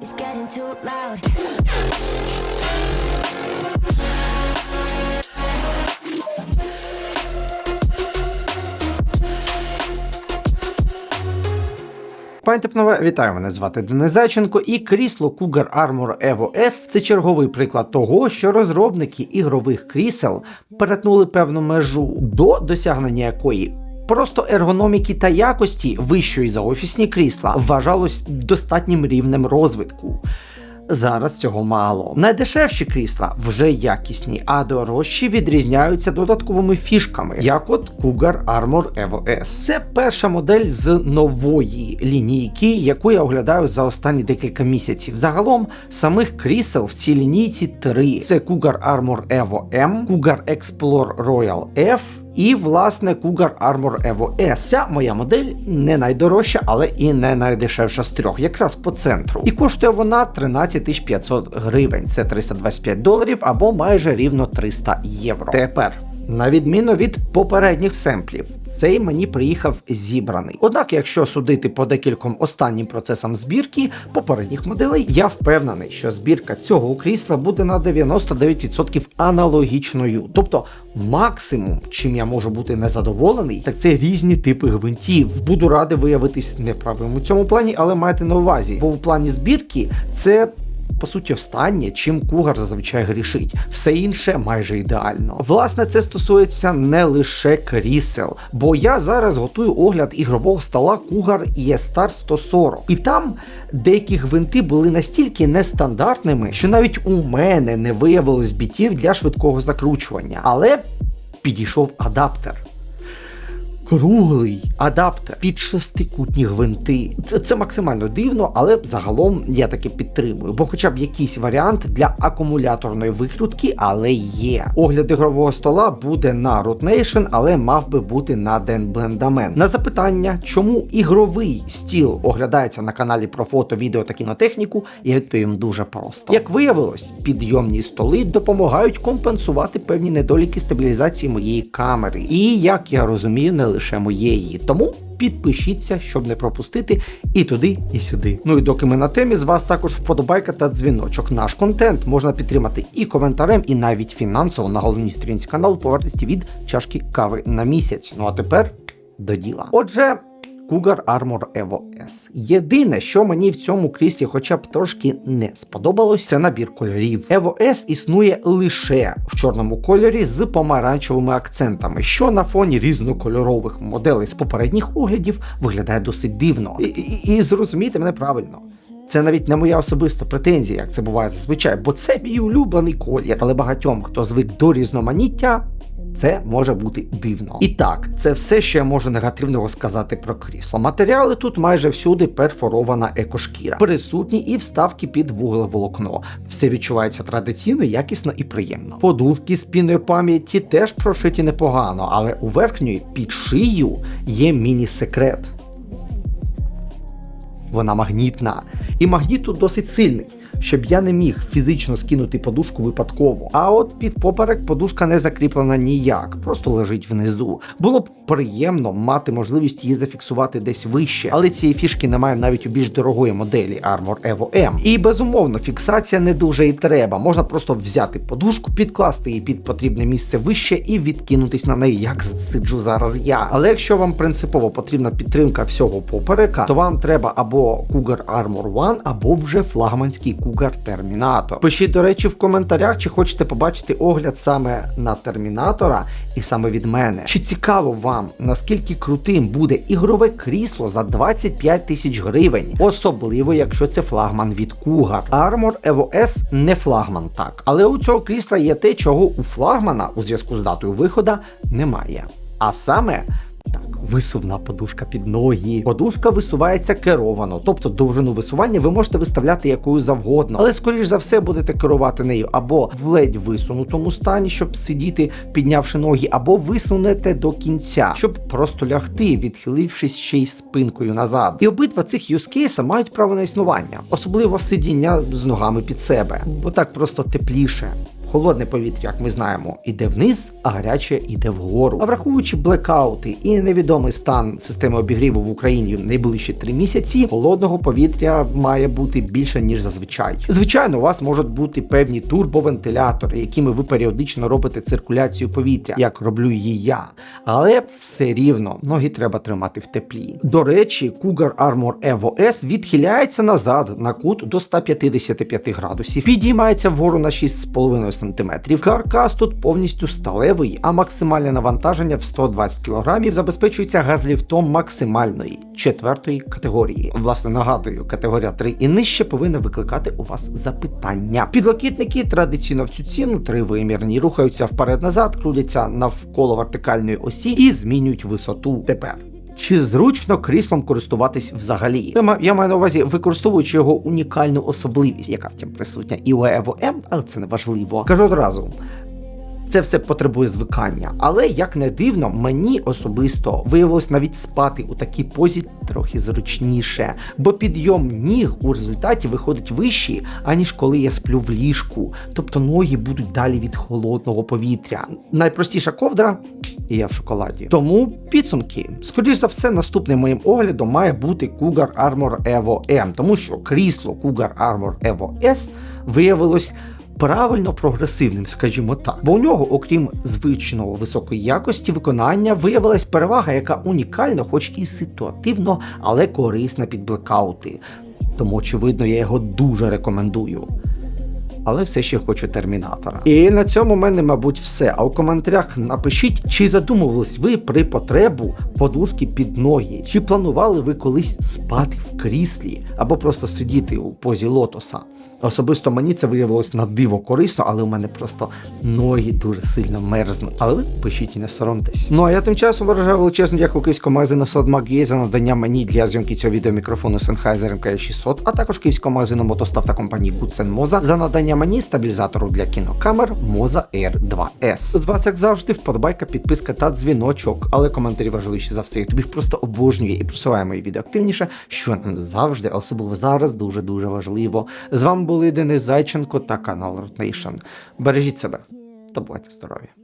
It's getting too loud. Пані Тепнове, вітаю, мене звати Денис Зайченко, і крісло Cougar Armor Evo S – це черговий приклад того, що розробники ігрових крісел перетнули певну межу до досягнення якої. Просто ергономіки та якості вищої за офісні крісла вважалось достатнім рівнем розвитку. Зараз цього мало. Найдешевші крісла вже якісні, а дорожчі відрізняються додатковими фішками, як от Cougar Armor Evo S. Це перша модель з нової лінійки, яку я оглядаю за останні декілька місяців. Загалом самих крісел в цій лінійці три: це Cougar Armor Evo M, Cougar Explorer Royal F. І, власне, Cougar Armor Evo S. Ця моя модель не найдорожча, але і не найдешевша з трьох, якраз по центру. І коштує вона 13 500 гривень. Це 325 доларів або майже рівно 300 євро. Тепер. На відміну від попередніх семплів, цей мені приїхав зібраний. Однак, якщо судити по декільком останнім процесам збірки попередніх моделей, я впевнений, що збірка цього крісла буде на 99% аналогічною. Тобто, максимум, чим я можу бути незадоволений, так це різні типи гвинтів. Буду радий виявитись неправим у цьому плані, але майте на увазі, бо в плані збірки це по суті, останнє, чим кугар зазвичай грішить. Все інше майже ідеально. Власне, це стосується не лише крісел, бо я зараз готую огляд ігрового стола Cougar ESTAR 140. І там деякі гвинти були настільки нестандартними, що навіть у мене не виявилось бітів для швидкого закручування. Але підійшов адаптер. Круглий адаптер під шестикутні гвинти. Це, це максимально дивно, але загалом я таки підтримую, бо хоча б якийсь варіант для акумуляторної викрутки, але є. Огляд ігрового стола буде на Root Nation, але мав би бути на Den Blendamen. На запитання, чому ігровий стіл оглядається на каналі про фото, відео та кінотехніку, я відповім дуже просто. Як виявилось, підйомні столи допомагають компенсувати певні недоліки стабілізації моєї камери. І як я розумію, не лише моєї. Тому підпишіться, щоб не пропустити і туди, і сюди. Ну і доки ми на темі, з вас також вподобайка та дзвіночок. Наш контент можна підтримати і коментарем, і навіть фінансово на головній сторінці каналу по вартості від чашки кави на місяць. Ну а тепер до діла. Отже. Cougar Armor Evo S. Єдине, що мені в цьому кріслі хоча б трошки не сподобалось, це набір кольорів. Evo S існує лише в чорному кольорі з помаранчевими акцентами, що на фоні різнокольорових моделей з попередніх оглядів виглядає досить дивно. І, і, і зрозумійте мене правильно. Це навіть не моя особиста претензія, як це буває зазвичай, бо це мій улюблений колір. Але багатьом, хто звик до різноманіття, це може бути дивно. І так, це все, що я можу негативного сказати про крісло. Матеріали тут майже всюди перфорована екошкіра, присутні і вставки під вуглеволокно. Все відчувається традиційно, якісно і приємно. Подушки з піною пам'яті теж прошиті непогано, але у верхньої під шию є міні-секрет. Вона магнітна. І магніт тут досить сильний, щоб я не міг фізично скинути подушку випадково. А от під поперек подушка не закріплена ніяк, просто лежить внизу. Було б приємно мати можливість її зафіксувати десь вище, але цієї фішки немає навіть у більш дорогої моделі Armor Evo M. І безумовно, фіксація не дуже і треба. Можна просто взяти подушку, підкласти її під потрібне місце вище і відкинутись на неї, як сиджу зараз я. Але якщо вам принципово потрібна підтримка всього поперека, то вам треба або Cougar Armor One, або вже флагманський Cougar Terminator. Пишіть, до речі, в коментарях, чи хочете побачити огляд саме на термінатора і саме від мене. Чи цікаво вам, наскільки крутим буде ігрове крісло за 25 тисяч гривень, особливо якщо це флагман від Cougar. Armor Evo S не флагман, так, але у цього крісла є те, чого у флагмана у зв'язку з датою виходу немає. А саме висувна подушка під ноги. Подушка висувається керовано, тобто довжину висування ви можете виставляти якою завгодно, але скоріш за все будете керувати нею або в ледь висунутому стані, щоб сидіти, піднявши ноги, або висунете до кінця, щоб просто лягти, відхилившись ще й спинкою назад. І обидва цих юзкейса мають право на існування, особливо сидіння з ногами під себе, бо так просто тепліше. Холодне повітря, як ми знаємо, іде вниз, а гаряче іде вгору. А враховуючи блекаути і невідомий стан системи обігріву в Україні в найближчі три місяці, холодного повітря має бути більше ніж зазвичай. Звичайно, у вас можуть бути певні турбовентилятори, якими ви періодично робите циркуляцію повітря, як роблю її я. Але все рівно ноги треба тримати в теплі. До речі, Cougar Armor Evo S відхиляється назад на кут до 155 градусів, підіймається вгору на 6,5 см. Каркас тут повністю сталевий, а максимальне навантаження в 120 кг забезпечується газліфтом максимальної четвертої категорії. Власне, нагадую, категорія 3 і нижче повинна викликати у вас запитання. Підлокітники традиційно в цю ціну тривимірні, рухаються вперед-назад, крутяться навколо вертикальної осі і змінюють висоту. Тепер. Чи зручно кріслом користуватись взагалі? Я ма- Я маю на увазі, використовуючи його унікальну особливість, яка втім присутня і у Evo але це не важливо. Кажу одразу. Це все потребує звикання, але як не дивно, мені особисто виявилось навіть спати у такій позі трохи зручніше, бо підйом ніг у результаті виходить вищий, аніж коли я сплю в ліжку. Тобто ноги будуть далі від холодного повітря. Найпростіша ковдра, і я в шоколаді. Тому підсумки. Скоріше за все, наступним моїм оглядом має бути Cougar Armor Evo M, тому що крісло Cougar Armor Evo S виявилось правильно прогресивним, скажімо так. Бо у нього, окрім звичного високої якості виконання, виявилась перевага, яка унікальна, хоч і ситуативно, але корисна під блекаути. Тому, очевидно, я його дуже рекомендую. Але все ще хочу термінатора. І на цьому в мене, мабуть, все. А у коментарях напишіть, чи задумувались ви при потребу подушки під ноги, чи планували ви колись спати в кріслі або просто сидіти у позі лотоса. Особисто мені це виявилось на диво корисно, але у мене просто ноги дуже сильно мерзнуть. Але ви пишіть і не соромтесь. Ну а я тим часом виражаю величезну дякую київському магазину Садмаг'є за надання мені для зйомки цього відео мікрофону Sennheiser MK600, а також київському магазину мотостав та компанії Moza за надання мені стабілізатору для кінокамер Moza Air 2S. З вас, як завжди, вподобайка, підписка та дзвіночок, але коментарі важливіші за все. Тобі просто обожнює і просуває мої відео активніше, що нам завжди, особливо зараз, дуже дуже важливо. З вами були Денис Зайченко та канал Rotation. Бережіть себе та бувайте здорові!